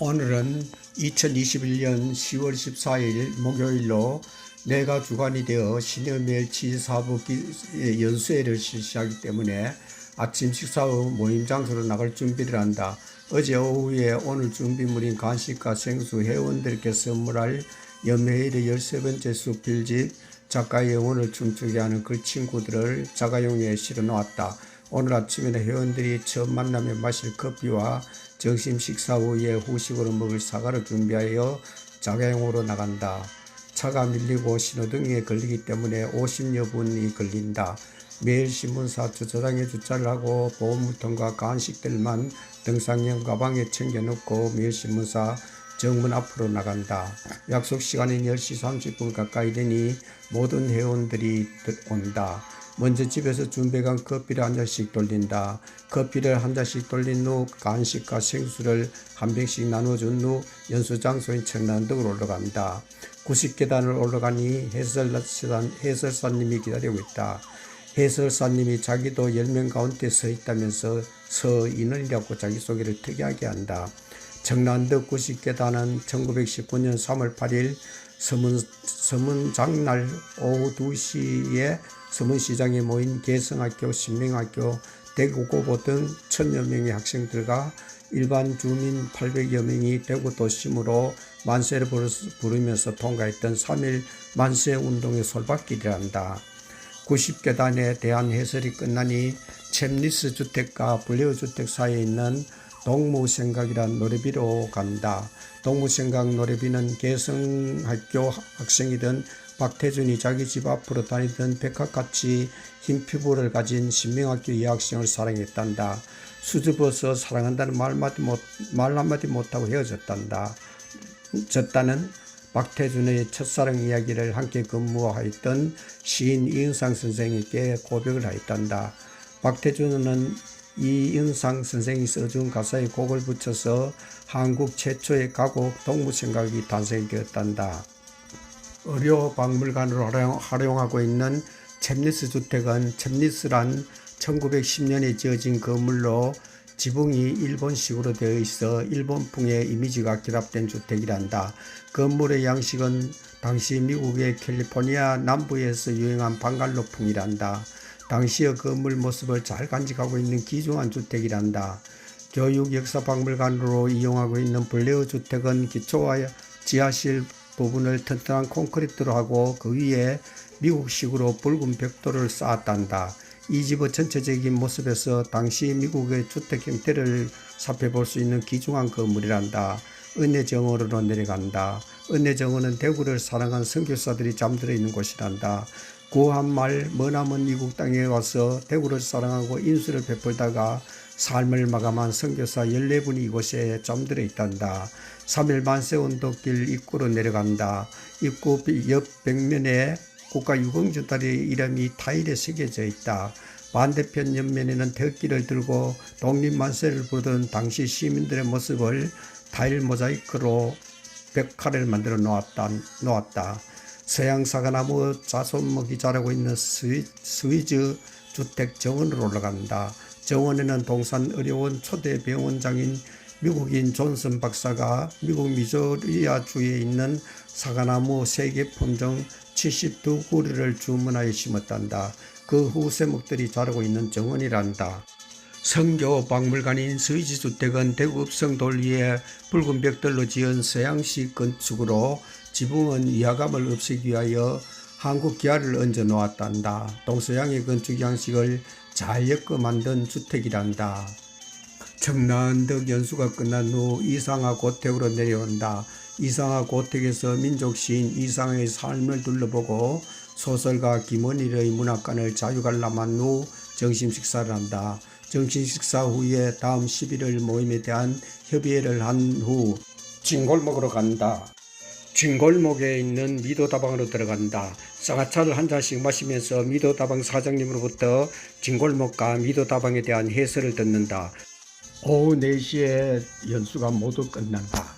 오늘은 2021년 10월 14일 목요일로 내가 주관이 되어 신여멸치 사부 기- 연수회를 실시하기 때문에 아침 식사 후 모임 장소로 나갈 준비를 한다. 어제 오후에 오늘 준비물인 간식과 생수 회원들께 선물할 연매일의 13번째 수필집 작가의 영혼을 춤추게 하는 그 친구들을 자가용에 실어 놓았다. 오늘 아침에는 회원들이 처음 만나며 마실 커피와 점심 식사 후에 후식으로 먹을 사과를 준비하여 자가용으로 나간다. 차가 밀리고 신호등에 걸리기 때문에 50여 분이 걸린다. 매일 신문사 주차장에 주차를 하고 보험물통과 간식들만 등산용 가방에 챙겨놓고 매일 신문사 정문 앞으로 나간다. 약속 시간인 10시 30분 가까이 되니 모든 회원들이 온다. 먼저 집에서 준비한 커피를 한 잔씩 돌린다. 커피를 한 잔씩 돌린 후 간식과 생수를 한 병씩 나눠준 후 연수 장소인 청란덕으로 올라간다. 90계단을 올라가니 해설사님, 해설사님이 기다리고 있다. 해설사님이 자기도 10명 가운데 서 있다면서 서인원이라고 자기소개를 특이하게 한다. 청란덕 90계단은 1919년 3월 8일 서문, 서문장 날 오후 2시에 서문시장에 모인 개성학교, 신명학교, 대구고보 등 천여 명의 학생들과 일반 주민 800여 명이 대구 도심으로 만세를 부르면서 통과했던 3일 만세 운동의 솔밭길이란다. 90계단에 대한 해설이 끝나니 챔리스 주택과 블레어 주택 사이에 있는 동무생각이란 노래비로 간다. 동무생각 노래비는 개성학교 학생이던 박태준이 자기 집 앞으로 다니던 백합같이 흰 피부를 가진 신명학교 여학생을 사랑했단다. 수줍어서 사랑한다는 말 한마디, 못, 말 한마디 못하고 헤어졌단다. 졌다는 박태준의 첫사랑 이야기를 함께 근무하였던 시인 이은상 선생에게 고백을 하였단다. 박태준은 이은상 선생이 써준 가사에 곡을 붙여서 한국 최초의 가곡 동무생각이 탄생되었단다. 의료박물관으로 활용- 활용하고 있는 챔리스 주택은 챔리스란 1910년에 지어진 건물로 지붕이 일본식으로 되어 있어 일본풍의 이미지가 결합된 주택이란다. 건물의 양식은 당시 미국의 캘리포니아 남부에서 유행한 방갈로풍이란다. 당시의 건물 모습을 잘 간직하고 있는 귀중한 주택이란다. 교육 역사박물관으로 이용하고 있는 블레어 주택은 기초와 지하실 부분을 튼튼한 콘크리트로 하고 그 위에 미국식으로 붉은 벽돌을 쌓았단다. 이 집의 전체적인 모습에서 당시 미국의 주택 형태를 살펴볼 수 있는 귀중한 건물이란다. 은혜 정원으로 내려간다. 은혜 정원은 대구를 사랑한 선교사들이 잠들어 있는 곳이란다. 구한 말 머나먼 미국 땅에 와서 대구를 사랑하고 인수를 베풀다가 삶을 마감한 선교사 14분이 이곳에 잠들어 있단다. 3일 만세 운동길 입구로 내려간다. 입구 옆 벽면에 국가 유공주들의 이름이 타일에 새겨져 있다. 반대편 옆면에는 덕기를 들고 독립만세를 부르던 당시 시민들의 모습을 타일 모자이크로 벽화를 만들어 놓았다. 놓았다. 서양 사과나무 자손목이 자라고 있는 스위, 스위즈 주택 정원으로 올라간다. 정원에는 동산 의료원 초대 병원장인 미국인 존슨 박사가 미국 미조리아 주에 있는 사과나무 세계 품종 72구리를 주문하여 심었단다. 그 후 세목들이 자라고 있는 정원이란다. 성교 박물관인 스위지 주택은 대구 읍성 돌 위에 붉은 벽돌로 지은 서양식 건축으로 지붕은 위화감을 없애기 위하여 한국 기아를 얹어 놓았단다. 동서양의 건축 양식을 잘 엮어 만든 주택이란다. 청란덕 연수가 끝난 후 이상화 고택으로 내려온다. 이상화 고택에서 민족시인 이상화의 삶을 둘러보고 소설가 김원일의 문학관을 자유관람한 후 점심 식사를 한다. 점심 식사 후에 다음 11월 모임에 대한 협의회를 한 후 진골목으로 간다. 진골목에 있는 미도다방으로 들어간다. 쌍화차를 한 잔씩 마시면서 미도다방 사장님으로부터 진골목과 미도다방에 대한 해설을 듣는다. 오후 4시에 연수가 모두 끝난다.